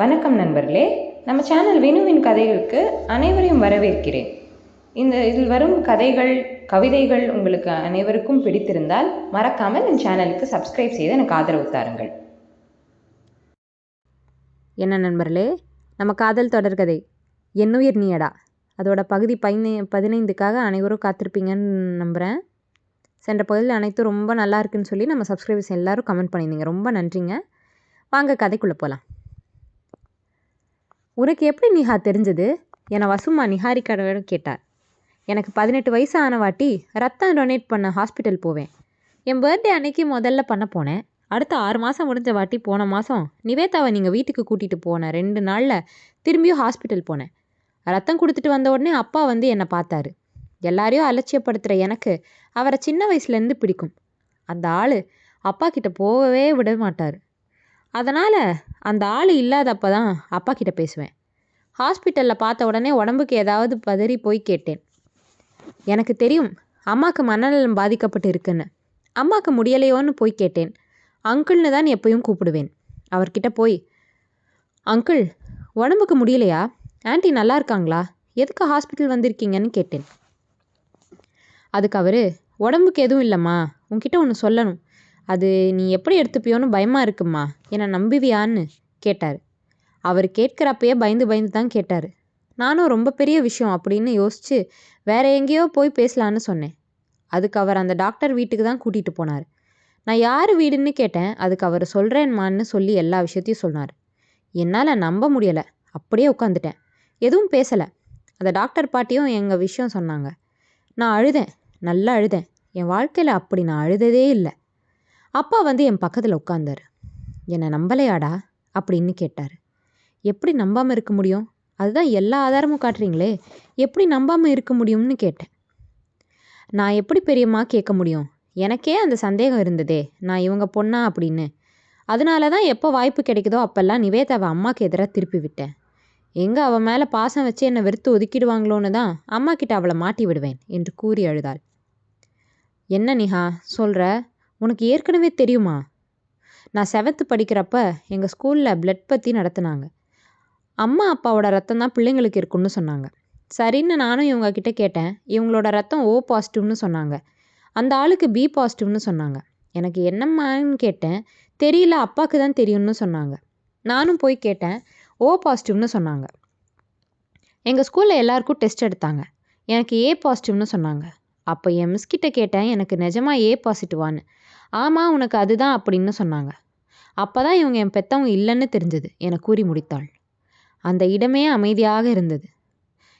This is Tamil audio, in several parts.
வணக்கம் நண்பர்களே. நம்ம சேனல் வினுவின் கதைகளுக்கு அனைவரையும் வரவேற்கிறேன். இந்த இதில் வரும் கதைகள் கவிதைகள் உங்களுக்கு அனைவருக்கும் பிடித்திருந்தால் மறக்காமல் என் சேனலுக்கு சப்ஸ்கிரைப் செய்து எனக்கு ஆதரவு தாருங்கள். என்ன நண்பர்களே? நம்ம காதல் தொடர்கதை என்னுயிர் நீயடா. அதோட பகுதி பதினை பதினைந்துக்காக அனைவரும் காத்திருப்பீங்கன்னு நம்புகிறேன் சென்ற பகுதியில் அனைத்தும் ரொம்ப நல்லா இருக்குன்னு சொல்லி நம்ம சப்ஸ்கிரைபர்ஸ் எல்லோரும் கமெண்ட் பண்ணியிருந்தீங்க. ரொம்ப நன்றிங்க. வாங்க கதைக்குள்ளே போகலாம் உனக்கு எப்படி நிஹா தெரிஞ்சது? என வசுமா நிஹாரிக்காவிடம் கேட்டார். எனக்கு பதினெட்டு வயசு ஆனவாட்டி ரத்தம் டொனேட் பண்ண ஹாஸ்பிட்டல் போவேன். என் பர்த்டே அன்னைக்கு முதல்ல பண்ண போனேன். அடுத்த ஆறு மாதம் முடிஞ்ச வாட்டி போன மாதம் நிவேதாவை நீங்கள் வீட்டுக்கு கூட்டிகிட்டு போன ரெண்டு நாளில் திரும்பியும் ஹாஸ்பிட்டல் போனேன். ரத்தம் கொடுத்துட்டு வந்த உடனே அப்பா வந்து என்னை பார்த்தாரு. எல்லாரையும் அலட்சியப்படுத்துகிற எனக்கு அவரை சின்ன வயசுலேருந்து பிடிக்கும். அந்த ஆள் அப்பா கிட்ட போகவே விட மாட்டார் அதனால் அந்த ஆள் இல்லாதப்ப தான் அப்பா கிட்ட பேசுவேன். ஹாஸ்பிட்டலில் பார்த்த உடனே உடம்புக்கு ஏதாவது பதறி போய் கேட்டேன். எனக்கு தெரியும் அம்மாவுக்கு மனநலம் பாதிக்கப்பட்டு இருக்குன்னு. அம்மாவுக்கு முடியலையோன்னு போய் கேட்டேன். அங்கிள்னு தான் எப்பயும் கூப்பிடுவேன். அவர்கிட்ட போய் அங்கிள் உடம்புக்கு முடியலையா? ஆன்ட்டி நல்லா இருக்காங்களா? எதுக்கு ஹாஸ்பிட்டல் வந்திருக்கீங்கன்னு கேட்டேன். அதுக்கு அவர் உடம்புக்கு எதுவும் இல்லைம்மா. உன்கிட்ட ஒன்று சொல்லணும். அது நீ எப்படி எடுத்துப்பியோன்னு பயமாக இருக்கும்மா என்னை நம்புவியான்னு கேட்டார். அவர் கேட்குறப்பயே பயந்து பயந்து தான் கேட்டார். நானும் ரொம்ப பெரிய விஷயம் அப்படின்னு யோசித்து வேற எங்கேயோ போய் பேசலான்னு சொன்னேன். அதுக்கு அவர் அந்த டாக்டர் வீட்டுக்கு தான் கூட்டிகிட்டு போனார். நான் யார் வீடுன்னு கேட்டேன். அதுக்கு அவர் சொல்கிறேன்மான்னு சொல்லி எல்லா விஷயத்தையும் சொன்னார். என்னால் நம்ப முடியலை. அப்படியே உட்காந்துட்டேன் எதுவும் பேசலை. அந்த டாக்டர் பாட்டியும் எங்கள் விஷயம் சொன்னாங்க. நான் அழுதேன். நல்லா அழுதேன். என் வாழ்க்கையில் அப்படி நான் அழுததே இல்லை. அப்பா வந்து என் பக்கத்தில் உட்காந்தாரு என்னை நம்பலையாடா? அப்படின்னு கேட்டார். எப்படி நம்பாமல் இருக்க முடியும்? அதுதான் எல்லா ஆதாரமும் காட்டுறீங்களே எப்படி நம்பாமல் இருக்க முடியும்னு கேட்டேன். நான் எப்படி பெரியம்மா கேட்க முடியும்? எனக்கே அந்த சந்தேகம் இருந்ததே நான் இவங்க பொண்ணா அப்படின்னு. அதனால தான் எப்போ வாய்ப்பு கிடைக்குதோ அப்போல்லாம் நிவேதாவை அம்மாவுக்கு எதிராக திருப்பி விட்டேன். எங்கே அவள் மேலே பாசம் வச்சு என்னை வெறுத்து ஒதுக்கிடுவாங்களோன்னு தான் அம்மா கிட்ட அவளை மாட்டி விடுவேன் என்று கூறி அழுதாள். என்ன நிஹா சொல்கிற உனக்கு ஏற்கனவே தெரியுமா? நான் செவன்த்து படிக்கிறப்ப எங்கள் ஸ்கூலில் பிளட் பற்றி நடத்துனாங்க. அம்மா அப்பாவோட ரத்தம் தான் பிள்ளைங்களுக்கு இருக்குன்னு சொன்னாங்க. சரின்னு நானும் இவங்கக்கிட்ட கேட்டேன். இவங்களோட ரத்தம் ஓ பாசிட்டிவ்னு சொன்னாங்க. அந்த ஆளுக்கு பி பாசிட்டிவ்னு சொன்னாங்க. எனக்கு என்னம்மான்னு கேட்டேன். தெரியல அப்பாவுக்கு தான் தெரியும்னு சொன்னாங்க. நானும் போய் கேட்டேன். ஓ பாசிட்டிவ்னு சொன்னாங்க. எங்கள் ஸ்கூலில் எல்லாருக்கும் டெஸ்ட் எடுத்தாங்க. எனக்கு ஏ பாசிட்டிவ்னு சொன்னாங்க. அப்போ என் மிஸ்கிட்ட கேட்டேன். எனக்கு நிஜமாக ஏ பாசிட்டிவான்னு ஆமாம் உனக்கு அதுதான் அப்படின்னு சொன்னாங்க. அப்போ தான் இவங்க என் பெத்தவங்க இல்லைன்னு தெரிஞ்சது என கூறி முடித்தாள். அந்த இடமே அமைதியாக இருந்தது.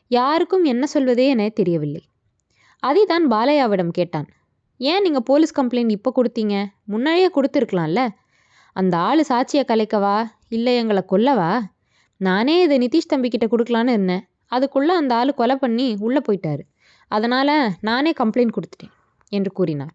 யாருக்கும் என்ன சொல்வதே என தெரியவில்லை. அதை தான் பாலையாவிடம் கேட்டான். ஏன் நீங்கள் போலீஸ் கம்ப்ளைண்ட் இப்போ கொடுத்தீங்க? முன்னாடியே கொடுத்துருக்கலாம்ல. அந்த ஆள் சாட்சியை கலைக்கவா? இல்லை எங்களை கொல்லவா? நானே இதை நிதிஷ் தம்பிக்கிட்ட கொடுக்கலான்னு இருந்தேன். அதுக்குள்ளே அந்த ஆள் கொலை பண்ணி உள்ளே போயிட்டாரு. அதனால் நானே கம்ப்ளைண்ட் கொடுத்துட்டேன் என்று கூறினார்.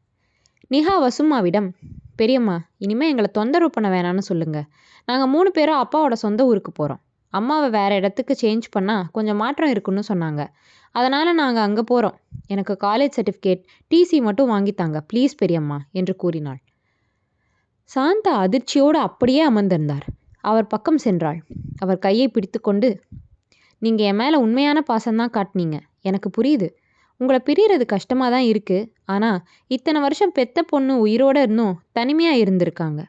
நிஹா வசுமாவிடம் பெரியம்மா இனிமேல் எங்களை தொந்தரவு பண்ண வேணாம்னு சொல்லுங்கள் நாங்கள் மூணு பேரும் அப்பாவோட சொந்த ஊருக்கு போகிறோம் அம்மாவை வேறு இடத்துக்கு சேஞ்ச் பண்ணால் கொஞ்சம் மாற்றம் இருக்குன்னு சொன்னாங்க. அதனால் நாங்கள் அங்கே போகிறோம் எனக்கு காலேஜ் சர்டிஃபிகேட் டிசி மட்டும் வாங்கித்தாங்க ப்ளீஸ் பெரியம்மா என்று கூறினாள். சாந்தா அதிர்ச்சியோடு அப்படியே அமர்ந்திருந்தார். அவர் பக்கம் சென்றாள். அவர் கையை பிடித்துக்கொண்டு நீங்கள் என் மேலே உண்மையான பாசம்தான் காட்டினீங்க. எனக்கு புரியுது. உங்களை பிரியறது கஷ்டமாக தான் இருக்குது ஆனால் இத்தனை வருஷம் பெத்த பொண்ணு உயிரோடு இருந்தும் தனிமையாக இருந்திருக்காங்க.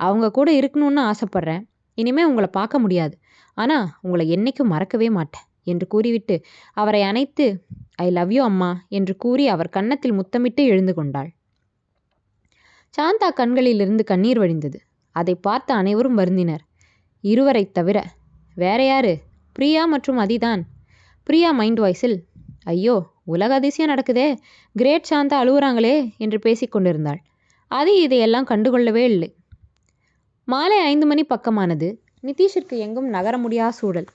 அவங்க கூட இருக்கணும்னு ஆசைப்பட்றேன். இனிமேல் உங்களை பார்க்க முடியாது. ஆனால் உங்களை என்றைக்கும் மறக்கவே மாட்டேன் என்று கூறிவிட்டு அவரை அணைத்து ஐ லவ் யூ அம்மா என்று கூறி அவர் கன்னத்தில் முத்தமிட்டு எழுந்து கொண்டாள். சாந்தா கண்களிலிருந்து கண்ணீர் வழிந்தது. அதை பார்த்து அனைவரும் வருந்தினர். இருவரை தவிர வேற யாரு? பிரியா மற்றும் அதிதான். பிரியா மைண்ட் வாய்ஸில் ஐயோ உலக அதிசயம் நடக்குதே. கிரேட் சாந்தா அழுகுறாங்களே என்று பேசிக்கொண்டிருந்தாள் அது இதையெல்லாம் கண்டுகொள்ளவே இல்லை. மாலை ஐந்து மணி பக்கமானது. நிதிஷிற்கு எங்கும் நகர முடியாத சூழல்.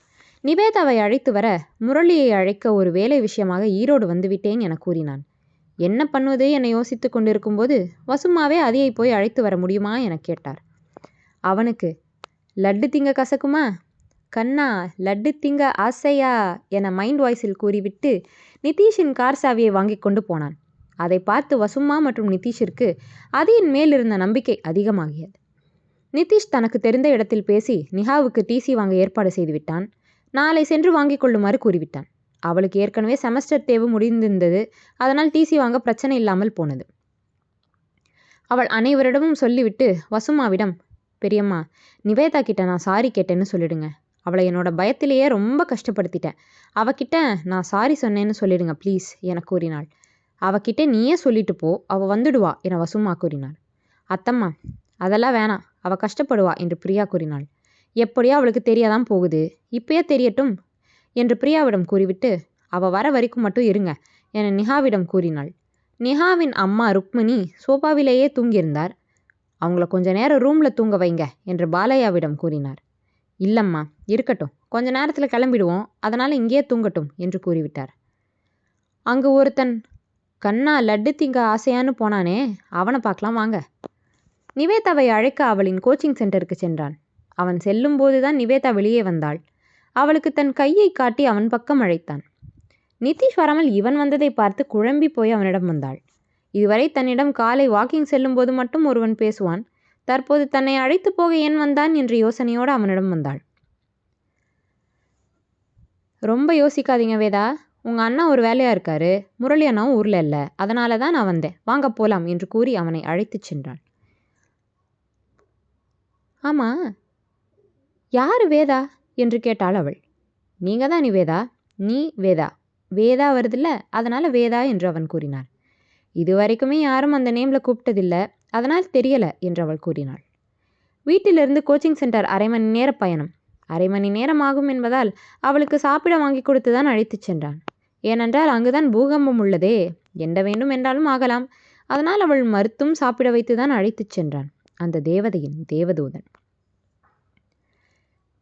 நிவேதாவை அழைத்து வர முரளியை அழைக்க ஒரு வேலை விஷயமாக ஈரோடு வந்துவிட்டேன் என கூறினான். என்ன பண்ணுவது என யோசித்து கொண்டிருக்கும்போது வசுமாவே அதியை போய் அழைத்து வர முடியுமா என கேட்டார். அவனுக்கு லட்டு திங்க கசக்குமா? கண்ணா லட்டு திங்க ஆசையா? என மைண்ட் வாய்ஸில் கூறிவிட்டு நிதிஷின் கார் சாவியை வாங்கி கொண்டு போனான். அதை பார்த்து வசுமா மற்றும் நிதிஷிற்கு அதியின் மேல் இருந்த நம்பிக்கை அதிகமாகியது. நிதிஷ் தனக்கு தெரிந்த இடத்தில் பேசி நிஹாவுக்கு டிசி வாங்க ஏற்பாடு செய்துவிட்டான் நாளை சென்று வாங்கிக் கொள்ளுமாறு கூறிவிட்டான். அவளுக்கு ஏற்கனவே செமஸ்டர் தேர்வு முடிந்திருந்தது. அதனால் டிசி வாங்க பிரச்சனை இல்லாமல் போனது. அவள் அனைவரிடமும் சொல்லிவிட்டு வசுமாவிடம் பெரியம்மா நிவேதா கிட்ட நான் சாரி கேட்டேன்னு சொல்லிடுங்க. அவளை என்னோட பயத்திலேயே ரொம்ப கஷ்டப்படுத்திட்டேன். அவகிட்ட நான் சாரி சொன்னேன்னு சொல்லிடுங்க ப்ளீஸ் என கூறினாள். அவகிட்ட நீயே சொல்லிட்டு போ அவள் வந்துடுவா என வசுமா கூறினாள். அத்தம்மா அதெல்லாம் வேணாம் அவள் கஷ்டப்படுவா என்று பிரியா கூறினாள். எப்படியோ அவளுக்கு தெரியாதான் போகுது இப்பயே தெரியட்டும் என்று பிரியாவிடம் கூறிவிட்டு அவள் வர வரைக்கும் மட்டும் இருங்க என நிஹாவிடம் கூறினாள். நிஹாவின் அம்மா ருக்மிணி சோபாவிலேயே தூங்கியிருந்தார். அவங்கள கொஞ்ச நேரம் ரூமில் தூங்க வைங்க என்று பாலையாவிடம் கூறினார். இல்லம்மா இருக்கட்டும். கொஞ்ச நேரத்தில் கிளம்பிடுவோம். அதனால் இங்கேயே தூங்கட்டும் என்று கூறிவிட்டார். அங்கு ஒருத்தன் கண்ணா லட்டு திங்க ஆசையான்னு போனானே. அவனை பார்க்கலாம் வாங்க. நிவேதாவை அழைக்க அவளின் கோச்சிங் சென்டருக்கு சென்றான். அவன் செல்லும்போது தான் நிவேதா வெளியே வந்தாள். அவளுக்கு தன் கையை காட்டி அவன் பக்கம் அழைத்தான். நிதிஷ் வராமல் இவன் வந்ததை பார்த்து குழம்பி போய் அவனிடம் வந்தாள். இதுவரை தன்னிடம் காலை வாக்கிங் செல்லும்போது மட்டும் ஒருவன் பேசுவான். தற்போது தன்னை அழைத்து போக ஏன் வந்தான் என்ற யோசனையோடு அவனிடம் வந்தாள். ரொம்ப யோசிக்காதீங்க வேதா. உங்கள் அண்ணா ஒரு வேலையாக இருக்காரு. முரளி அண்ணாவும் ஊரில் இல்லை. அதனால தான் நான் வந்தேன். வாங்க போகலாம் என்று கூறி அவனை அழைத்துச் சென்றாள் ஆமாம் யார் வேதா? என்று கேட்டாள் அவள். நீங்கள் தான் நீ வேதா? நீ வேதா. வேதா வருதில்ல. அதனால் வேதா என்று அவன் கூறினான் இது வரைக்குமே யாரும் அந்த நேமில் கூப்பிட்டதில்ல. அதனால் தெரியலை என்று அவள் கூறினாள். வீட்டிலிருந்து கோச்சிங் சென்டர் அரை மணி நேர பயணம். அரை மணி நேரம் ஆகும் என்பதால் அவளுக்கு சாப்பிட வாங்கி கொடுத்து தான் அழைத்துச் சென்றான். ஏனென்றால் அங்குதான் பூகம்பம் உள்ளதே. எண்ட வேண்டும் என்றாலும் ஆகலாம். அதனால் அவள் மறுத்தும் சாப்பிட வைத்து தான் அழைத்துச் சென்றான். அந்த தேவதையின் தேவதூதன்.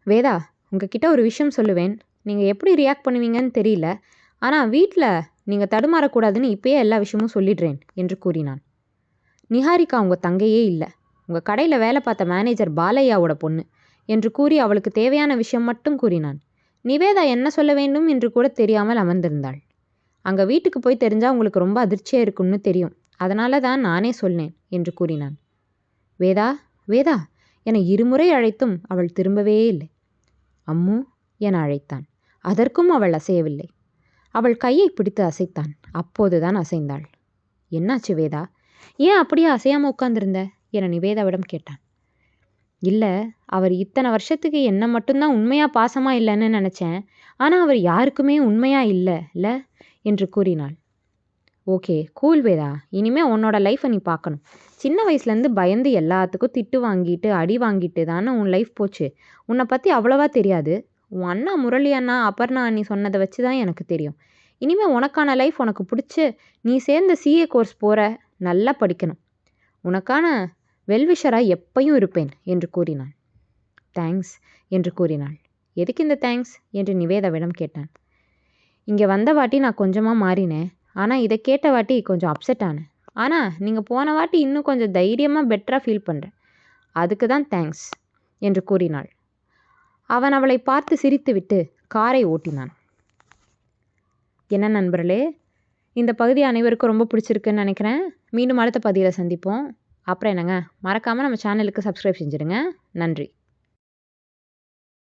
வேதா உங்ககிட்ட ஒரு விஷயம் சொல்லுவேன். நீங்கள் எப்படி ரியாக்ட் பண்ணுவீங்கன்னு தெரியல. ஆனால் வீட்டில் நீங்கள் தடுமாறக்கூடாதுன்னு இப்பயே எல்லா விஷயமும் சொல்லிடுறேன் என்று கூறினான். நிஹாரிகா உங்கள் தங்கையே இல்லை. உங்கள் கடையில் வேலை பார்த்த மேனேஜர் பாலையாவோட பொண்ணு என்று கூறி அவளுக்கு தேவையான விஷயம் மட்டும் கூறினான். நிவேதா என்ன சொல்ல வேண்டும் என்று கூட தெரியாமல் அமர்ந்திருந்தாள். அங்கே வீட்டுக்கு போய் தெரிஞ்சால் உங்களுக்கு ரொம்ப அதிர்ச்சியாக இருக்கும்னு தெரியும். அதனால தான் நானே சொன்னேன் என்று கூறினான். வேதா வேதா என இருமுறை அழைத்தும் அவள் திரும்பவே இல்லை. அம்மு என அழைத்தான். அதற்கும் அவள் அசையவில்லை. அவள் கையை பிடித்து அசைத்தான். அப்போதுதான் அசைந்தாள். என்னாச்சு வேதா? ஏன் அப்படியே அசையாமல் உட்காந்துருந்த என நிவேதாவிடம் கேட்டான். இல்லை அவர் இத்தனை வருஷத்துக்கு என்ன மட்டும்தான் உண்மையாக பாசமாக இல்லைன்னு நினச்சேன். ஆனால் அவர் யாருக்குமே உண்மையாக இல்லை இல்லை என்று கூறினாள். Okay cool Veda. இனிமே உன்னோட லைஃப்பை நீ பார்க்கணும். சின்ன வயசுலேருந்து பயந்து எல்லாத்துக்கும் திட்டு வாங்கிட்டு அடி வாங்கிட்டு தானே உன் லைஃப் போச்சு. உன்னை பற்றி அவ்வளோவா தெரியாது. உன் அண்ணா முரளி அண்ணா அபர்ணா அண்ணி சொன்னதை வச்சு தான் எனக்கு தெரியும். இனிமேல் உனக்கான லைஃப் உனக்கு பிடிச்சி நீ சேர்ந்த சிஏ கோர்ஸ் போகிற நல்லா படிக்கணும். உனக்கான வெல்விஷராக எப்பையும் இருப்பேன் என்று கூறினான். தேங்க்ஸ் என்று கூறினாள். எதுக்கு இந்த தேங்க்ஸ் என்று நிவேதாவிடம் கேட்டான். இங்கே வந்த வாட்டி நான் கொஞ்சமாக மாறினேன். ஆனால் இதை கேட்ட வாட்டி கொஞ்சம் அப்செட் ஆனேன். ஆனால் நீங்கள் போன வாட்டி இன்னும் கொஞ்சம் தைரியமாக பெட்டராக ஃபீல் பண்ணுறேன் அதுக்கு தான் தேங்க்ஸ் என்று கூறினாள். அவன் அவளை பார்த்து சிரித்துவிட்டு காரை ஓட்டினான். என்ன நண்பர்களே இந்த பகுதி அனைவருக்கும் ரொம்ப பிடிச்சிருக்குன்னு நினைக்கிறேன். மீண்டும் அடுத்த பதிவில் சந்திப்போம். அப்புறம் என்னங்க? மறக்காமல் நம்ம சேனலுக்கு சப்ஸ்கிரைப் செஞ்சுடுங்க. நன்றி.